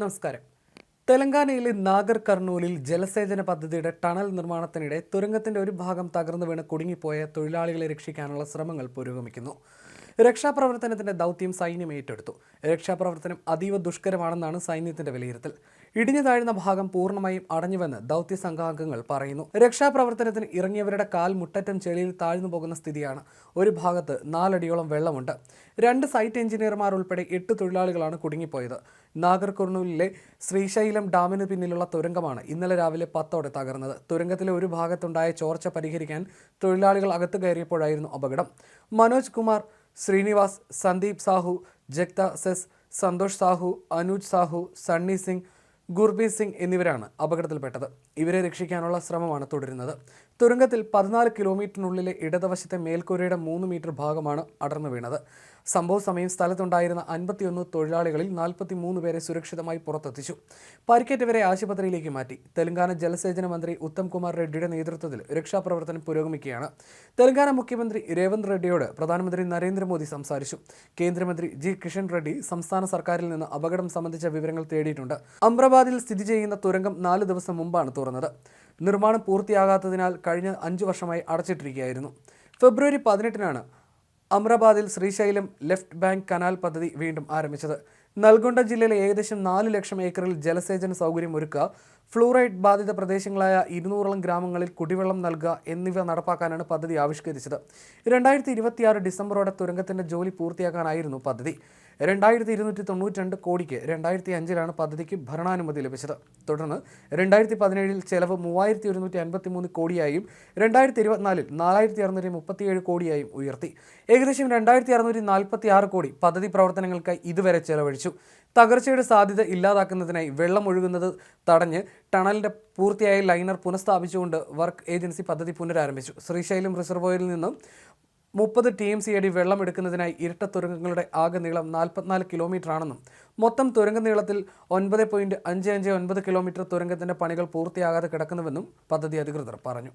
നമസ്കാരം. തെലങ്കാനയിലെ നാഗർ കർണൂലിൽ ജലസേചന പദ്ധതിയുടെ ടണൽ നിർമ്മാണത്തിനിടെ തുരങ്കത്തിന്റെ ഒരു ഭാഗം തകർന്നു വീണ് കുടുങ്ങിപ്പോയ തൊഴിലാളികളെ രക്ഷിക്കാനുള്ള ശ്രമങ്ങൾ പുരോഗമിക്കുന്നു. രക്ഷാപ്രവർത്തനത്തിന്റെ ദൗത്യം സൈന്യം ഏറ്റെടുത്തു. രക്ഷാപ്രവർത്തനം അതീവ ദുഷ്കരമാണെന്നാണ് സൈന്യത്തിന്റെ വിലയിരുത്തൽ. ഇടിഞ്ഞു താഴ്ന്ന ഭാഗം പൂർണമായും അടഞ്ഞുവെന്ന് ദൗത്യ സംഘാംഗങ്ങൾ പറയുന്നു. രക്ഷാപ്രവർത്തനത്തിന് ഇറങ്ങിയവരുടെ കാൽ മുട്ടറ്റം ചെളിയിൽ താഴ്ന്നു പോകുന്ന സ്ഥിതിയാണ്. ഒരു ഭാഗത്ത് നാലടിയോളം വെള്ളമുണ്ട്. രണ്ട് സൈറ്റ് എഞ്ചിനീയർമാർ ഉൾപ്പെടെ എട്ട് തൊഴിലാളികളാണ് കുടുങ്ങിപ്പോയത്. നാഗർകുർണൂലിലെ ശ്രീശൈലം ഡാമിന് പിന്നിലുള്ള തുരങ്കമാണ് ഇന്നലെ രാവിലെ പത്തോടെ തകർന്നത്. തുരങ്കത്തിലെ ഒരു ഭാഗത്തുണ്ടായ ചോർച്ച പരിഹരിക്കാൻ തൊഴിലാളികൾ അകത്ത് കയറിയപ്പോഴായിരുന്നു അപകടം. മനോജ് കുമാർ ശ്രീനിവാസ് സന്ദീപ് സാഹു ജഗ്ത സെസ് സന്തോഷ് സാഹു അനൂജ് സാഹു സണ്ണി സിംഗ് ഗുർബീത് സിംഗ് എന്നിവരാണ് അപകടത്തിൽപ്പെട്ടത്. ഇവരെ രക്ഷിക്കാനുള്ള ശ്രമമാണ് തുടരുന്നത്. തുരങ്കത്തിൽ പതിനാല് കിലോമീറ്ററിനുള്ളിലെ ഇടതുവശത്തെ മേൽക്കൂരയുടെ മൂന്ന് മീറ്റർ ഭാഗമാണ് അടർന്നു വീണത്. സംഭവ സമയം സ്ഥലത്തുണ്ടായിരുന്ന അൻപത്തിയൊന്ന് തൊഴിലാളികളിൽ നാൽപ്പത്തി മൂന്ന് പേരെ സുരക്ഷിതമായി പുറത്തെത്തിച്ചു. പരിക്കേറ്റവരെ ആശുപത്രിയിലേക്ക് മാറ്റി. തെലങ്കാന ജലസേചന മന്ത്രി ഉത്തം കുമാർ റെഡ്ഡിയുടെ നേതൃത്വത്തിൽ രക്ഷാപ്രവർത്തനം പുരോഗമിക്കുകയാണ്. തെലങ്കാന മുഖ്യമന്ത്രി രേവന്ത് റെഡ്ഡിയോട് പ്രധാനമന്ത്രി നരേന്ദ്രമോദി സംസാരിച്ചു. കേന്ദ്രമന്ത്രി ജി. കിഷൻ റെഡ്ഡി സംസ്ഥാന സർക്കാരിൽ നിന്ന് അപകടം സംബന്ധിച്ച വിവരങ്ങൾ തേടിയിട്ടുണ്ട്. അമ്രബാദിൽ സ്ഥിതി ചെയ്യുന്ന തുരങ്കം നാല് ദിവസം മുമ്പാണ് തുറന്നത്. നിർമ്മാണം പൂർത്തിയാകാത്തതിനാൽ കഴിഞ്ഞ അഞ്ചു വർഷമായി അടച്ചിട്ടിരിക്കുകയായിരുന്നു. ഫെബ്രുവരി പതിനെട്ടിനാണ് അമ്രാബാദിൽ ശ്രീശൈലം ലെഫ്റ്റ് ബാങ്ക് കനാൽ പദ്ധതി വീണ്ടും ആരംഭിച്ചത്. നൽഗൊണ്ട ജില്ലയിലെ ഏകദേശം നാല് ലക്ഷം ഏക്കറിൽ ജലസേചന സൗകര്യം ഒരുക്കുക ഫ്ലൂറൈഡ് ബാധിത പ്രദേശങ്ങളായ ഇരുന്നൂറോളം ഗ്രാമങ്ങളിൽ കുടിവെള്ളം നൽകുക എന്നിവ നടപ്പാക്കാനാണ് പദ്ധതി ആവിഷ്കരിച്ചത്. രണ്ടായിരത്തി ഇരുപത്തിയാറ് ഡിസംബറോടെ തുരങ്കത്തിന്റെ ജോലി പൂർത്തിയാക്കാനായിരുന്നു പദ്ധതി. രണ്ടായിരത്തി ഇരുന്നൂറ്റി തൊണ്ണൂറ്റി രണ്ട് കോടിക്ക് രണ്ടായിരത്തി അഞ്ചിലാണ് പദ്ധതിക്ക് ഭരണാനുമതി ലഭിച്ചത്. തുടർന്ന് രണ്ടായിരത്തി പതിനേഴിൽ ചെലവ് മൂവായിരത്തി ഒരുന്നൂറ്റി അൻപത്തി മൂന്ന് കോടിയായും രണ്ടായിരത്തി ഇരുപത്തിനാലിൽ നാലായിരത്തി അറുന്നൂറ്റി മുപ്പത്തിയേഴ് കോടിയായും ഉയർത്തി. ഏകദേശം രണ്ടായിരത്തി അറുന്നൂറ്റി നാൽപ്പത്തി ആറ് കോടി പദ്ധതി പ്രവർത്തനങ്ങൾക്കായി ഇതുവരെ ചെലവഴിച്ചു. തകർച്ചയുടെ സാധ്യത ഇല്ലാതാക്കുന്നതിനായി വെള്ളം ഒഴുകുന്നത് തടഞ്ഞ് ടണലിന്റെ പൂർത്തിയായ ലൈനർ പുനഃസ്ഥാപിച്ചുകൊണ്ട് വർക്ക് ഏജൻസി പദ്ധതി പുനരാരംഭിച്ചു. ശ്രീശൈലം റിസർവോയറിൽ നിന്നും മുപ്പത് ടി എം സി അടി വെള്ളം എടുക്കുന്നതിനായി ഇരട്ട തുരങ്കങ്ങളുടെ ആകെ നീളം നാൽപ്പത്തിനാല് കിലോമീറ്റർ ആണെന്നും മൊത്തം തുരങ്ക നീളത്തിൽ ഒൻപത് പോയിന്റ് അഞ്ച് അഞ്ച് ഒൻപത് കിലോമീറ്റർ തുരങ്കത്തിന്റെ പണികൾ പൂർത്തിയാകാതെ കിടക്കുന്നുവെന്നും പദ്ധതി അധികൃതർ പറഞ്ഞു.